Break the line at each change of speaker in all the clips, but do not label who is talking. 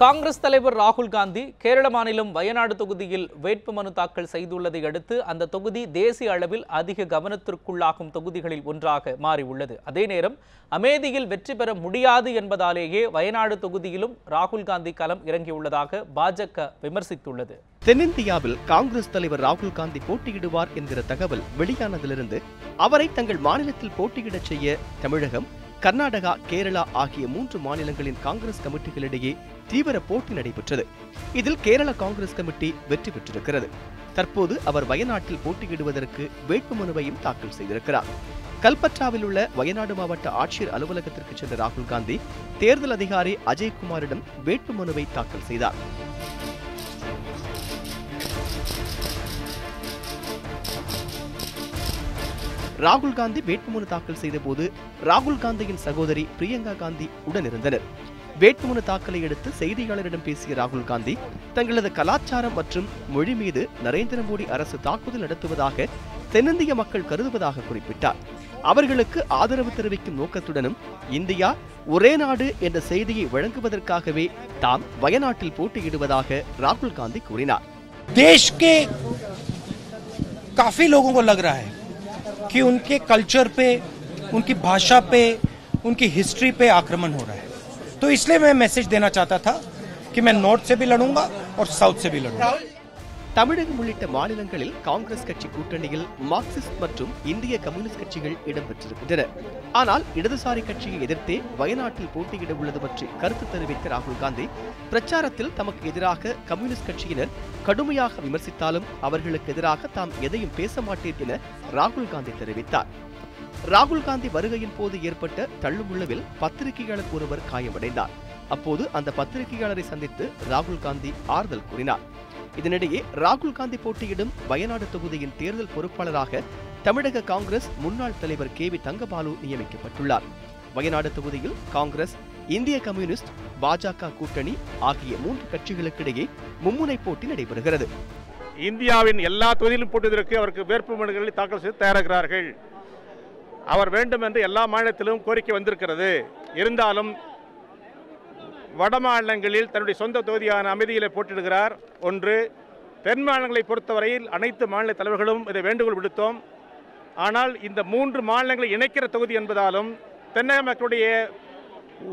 காங்கிரஸ் தலைவர் ராகுல் காந்தி கேரள மாநிலம் வயநாடு தொகுதியில் வேட்புமனு தாக்கல் செய்துள்ளதை அடுத்து அந்த தொகுதி தேசிய அளவில் அதிக கவனத்திற்குள்ளாகும் தொகுதிகளில் ஒன்றாக மாறியுள்ளது. அதே நேரம் அமேதியில் வெற்றி பெற முடியாது என்பதாலேயே வயநாடு தொகுதியிலும் ராகுல் காந்தி களம் இறங்கியுள்ளதாக பாஜக விமர்சித்துள்ளது.
தென்னிந்தியாவில் காங்கிரஸ் தலைவர் ராகுல் காந்தி போட்டியிடுவார் என்கிற தகவல் வெளியானதிலிருந்து அவரை தங்கள் மாநிலத்தில் போட்டியிடச் செய்ய தமிழகம் கர்நாடகா கேரளா ஆகிய மூன்று மாநிலங்களின் காங்கிரஸ் கமிட்டிகளிடையே தீவிர போட்டி நடைபெற்றது. இதில் கேரள காங்கிரஸ் கமிட்டி வெற்றி பெற்றிருக்கிறது. தற்போது அவர் வயநாட்டில் போட்டியிடுவதற்கு வேட்புமனுவையும் தாக்கல் செய்திருக்கிறார். கல்பற்றாவில் உள்ள வயநாடு மாவட்ட ஆட்சியர் அலுவலகத்திற்கு சென்ற ராகுல் காந்தி தேர்தல் அதிகாரி அஜய்குமாரிடம் வேட்புமனுவை தாக்கல் செய்தார். ராகுல் காந்தி வேட்புமனு தாக்கல் செய்தபோது ராகுல் காந்தியின் சகோதரி பிரியங்கா காந்தி உடனிருந்தனர் வேட்புமனு தாக்கலை அடுத்து செய்தியாளரிடம் பேசிய ராகுல் காந்தி தங்களது கலாச்சாரம் மற்றும் மொழி மீது நரேந்திர மோடி அரசு தாக்குதல் நடத்துவதாக தென்னிந்திய மக்கள் கருதுவதாக குறிப்பிட்டார் அவர்களுக்கு ஆதரவு தெரிவிக்கும் நோக்கத்துடனும் இந்தியா ஒரே நாடு என்ற செய்தியை வழங்குவதற்காகவே தாம் வயநாட்டில் போட்டியிடுவதாக ராகுல் காந்தி கூறினார்
देश के काफी लोगों को लग रहा है कि उनके कल्चर पे, उनकी भाषा पे, उनकी हिस्ट्री पे आक्रमण हो रहा है। तो इसलिए मैं मैसेज देना चाहता था कि मैं नॉर्थ से भी लड़ूँगा और साउथ से भी लड़ूँगा।
தமிழகம் உள்ளிட்ட மாநிலங்களில் காங்கிரஸ் கட்சி கூட்டணியில் மார்க்சிஸ்ட் மற்றும் இந்திய கம்யூனிஸ்ட் கட்சிகள் இடம்பெற்றிருக்கின்றன. ஆனால் இடதுசாரி கட்சியை எதிர்த்தே வயநாட்டில் போட்டியிட உள்ளது பற்றி கருத்து தெரிவித்த ராகுல் காந்தி பிரச்சாரத்தில் தமக்கு எதிராக கம்யூனிஸ்ட் கட்சியினர் கடுமையாக விமர்சித்தாலும் அவர்களுக்கு எதிராக தாம் எதையும் பேச மாட்டேன் என ராகுல் காந்தி தெரிவித்தார். ராகுல் காந்தி வருகையின் போது ஏற்பட்ட தள்ளுமுள்ளவில் பத்திரிகையாளர் ஒருவர் காயமடைந்தார். அப்போது அந்த பத்திரிகையாளரை சந்தித்து ராகுல் காந்தி ஆறுதல் கூறினார். இதனிடையே ராகுல் காந்தி போட்டியிடும் வயநாடு தொகுதியின் தேர்தல் பொறுப்பாளராக தமிழக காங்கிரஸ் முன்னாள் தலைவர் கே வி தங்கபாலு நியமிக்கப்பட்டுள்ளார். வயநாடு தொகுதியில் காங்கிரஸ் இந்திய கம்யூனிஸ்ட் பாஜக கூட்டணி ஆகிய மூன்று கட்சிகளுக்கிடையே மும்முனை போட்டி நடைபெறுகிறது.
இந்தியாவின் எல்லா தொகுதியிலும் போட்டுவதற்கு அவருக்கு வேட்பு மனுக்களை தாக்கல் செய்து தயாராகிறார்கள் அவர் வேண்டும் என்று எல்லா மாநிலத்திலும் கோரிக்கை வந்திருக்கிறது. இருந்தாலும் வட மாநிலங்களில் தன்னுடைய சொந்த தொகுதியான அமைதியிலே போட்டிடுகிறார் ஒன்று தென் மாநிலங்களை பொறுத்தவரையில் அனைத்து மாநில தலைவர்களும் இதை வேண்டுகோள் விடுத்தோம். ஆனால் இந்த மூன்று மாநிலங்களை இணைக்கிற தொகுதி என்பதாலும் தென்னக மக்களுடைய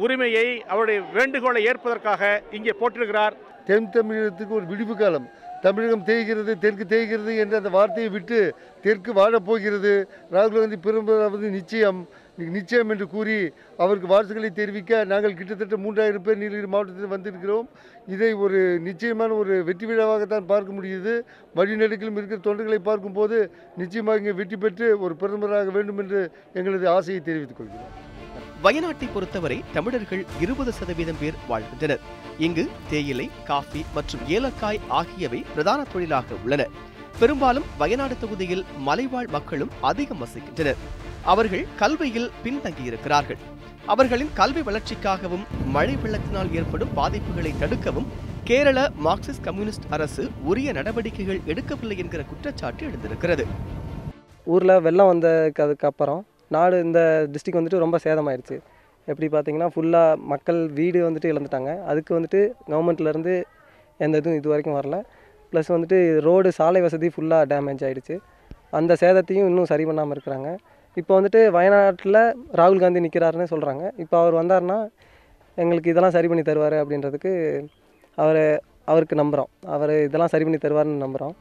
உரிமையை அவருடைய வேண்டுகோளை ஏற்பதற்காக இங்கே போட்டிருக்கிறார்
தென் தமிழகத்துக்கு ஒரு விடுப்பு காலம். தமிழகம் தேய்கிறது தெற்கு தேய்கிறது என்ற அந்த வார்த்தையை விட்டு தெற்கு வாழப்போகிறது ராகுல் காந்தி பெரும்பதாவது நிச்சயம். நிச்சயம் என்று கூறி அவருக்கு வாழ்த்துக்களை தெரிவிக்க நாங்கள் கிட்டத்தட்ட மூன்றாயிரம் பேர் நீலகிரி மாவட்டத்தில் வந்திருக்கிறோம். இதை ஒரு நிச்சயமான ஒரு வெற்றி விழாவாகத்தான் பார்க்க முடியுது. வழிநெடுக்கிலும் இருக்கிற தொண்டர்களை பார்க்கும்போது நிச்சயமாக இங்கே வெற்றி பெற்று ஒரு பிரதமராக வேண்டும் என்று எங்களது ஆசையை தெரிவித்துக் கொள்கிறோம்.
வயநாட்டை பொறுத்தவரை தமிழர்கள் இருபது சதவீதம் பேர் வாழ்கின்றனர். இங்கு தேயிலை காஃபி மற்றும் ஏலக்காய் ஆகியவை பிரதான தொழிலாக உள்ளன. பெரும்பாலும் வயநாடு தொகுதியில் மலைவாழ் மக்களும் அதிகம் வசிக்கின்றனர். அவர்கள் கல்வியில் பின்தங்கியிருக்கிறார்கள். அவர்களின் கல்வி வளர்ச்சிக்காகவும் மழை வெள்ளத்தினால் ஏற்படும் பாதிப்புகளை தடுக்கவும் கேரள மார்க்சிஸ்ட் கம்யூனிஸ்ட் அரசு உரிய நடவடிக்கைகள் எடுக்கவில்லை என்கிற குற்றச்சாட்டு எழுந்திருக்கிறது.
ஊரில் வெள்ளம் வந்ததுக்கு அதுக்கப்புறம் நாடு இந்த டிஸ்ட்ரிக் வந்துட்டு ரொம்ப சேதமாயிருச்சு. எப்படி பார்த்தீங்கன்னா ஃபுல்லாக மக்கள் வீடு வந்துட்டு இழந்துட்டாங்க. அதுக்கு வந்துட்டு கவர்மெண்ட்லேருந்து எந்த இதுவும் இது வரைக்கும் வரல. ப்ளஸ் வந்துட்டு ரோடு சாலை வசதி ஃபுல்லாக டேமேஜ் ஆகிடுச்சு அந்த சேதத்தையும் இன்னும் சரி பண்ணாமல் இருக்கிறாங்க. இப்போ வந்துட்டு வயநாட்டில் ராகுல் காந்தி நிற்கிறாருன்னு சொல்கிறாங்க இப்போ அவர் வந்தார்னா எங்களுக்கு இதெல்லாம் சரி பண்ணி தருவார் அப்படின்றதுக்கு அவர் அவருக்கு நம்புகிறோம் அவர் இதெல்லாம் சரி பண்ணி தருவார்னு நம்புகிறோம்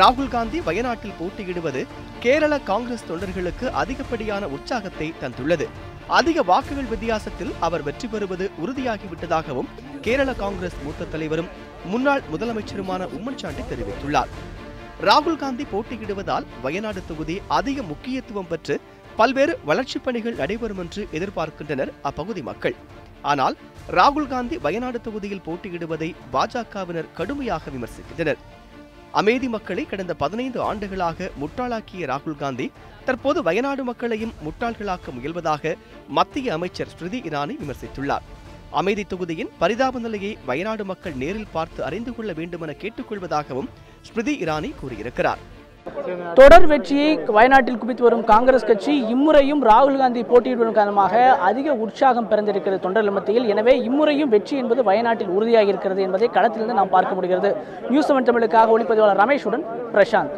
ராகுல் காந்தி வயநாட்டில் போட்டியிடுவது கேரள காங்கிரஸ் தொண்டர்களுக்கு அதிகப்படியான உற்சாகத்தை தந்துள்ளது. அதிக வாக்குகள் வித்தியாசத்தில் அவர் வெற்றி பெறுவது உறுதியாகிவிட்டதாகவும் கேரள காங்கிரஸ் மூத்த தலைவரும் முன்னாள் முதலமைச்சருமான உம்மன்சாண்டி தெரிவித்துள்ளார். ராகுல் காந்தி போட்டியிடுவதால் வயநாடு தொகுதி அதிக முக்கியத்துவம் பெற்று பல்வேறு வளர்ச்சிப் பணிகள் நடைபெறும் என்று எதிர்பார்க்கின்றனர் அப்பகுதி மக்கள். ஆனால் ராகுல் காந்தி வயநாடு தொகுதியில் போட்டியிடுவதை பாஜகவினர் கடுமையாக விமர்சிக்கின்றனர். அமேதி மக்களை கடந்த பதினைந்து ஆண்டுகளாக முட்டாளாக்கிய ராகுல் காந்தி தற்போது வயநாடு மக்களையும் முட்டாள்களாக்க முயல்வதாக மத்திய அமைச்சர் ஸ்மிருதி இரானி விமர்சித்துள்ளார். அமேதி தொகுதியின் பரிதாப நிலையை வயநாடு மக்கள் நேரில் பார்த்து அறிந்து கொள்ள வேண்டுமென கேட்டுக்கொள்வதாகவும் ஸ்மிருதி இரானி கூறியிருக்கிறார்.
தொடர் வெற்றியை வயநாட்டில் குவித்து வரும் காங்கிரஸ் கட்சி இம்முறையும் ராகுல் காந்தி போட்டியிடுவதன் காரணமாக அதிக உற்சாகம் பிறந்திருக்கிறது தொண்டர்கள் மத்தியில். எனவே இம்முறையும் வெற்றி என்பது வயநாட்டில் உறுதியாக இருக்கிறது என்பதை களத்திலிருந்து நாம் பார்க்க முடிகிறது. நியூஸ் செவன் தமிழுக்காக ஒளிப்பதிவாளர் ரமேஷுடன் பிரசாந்த்.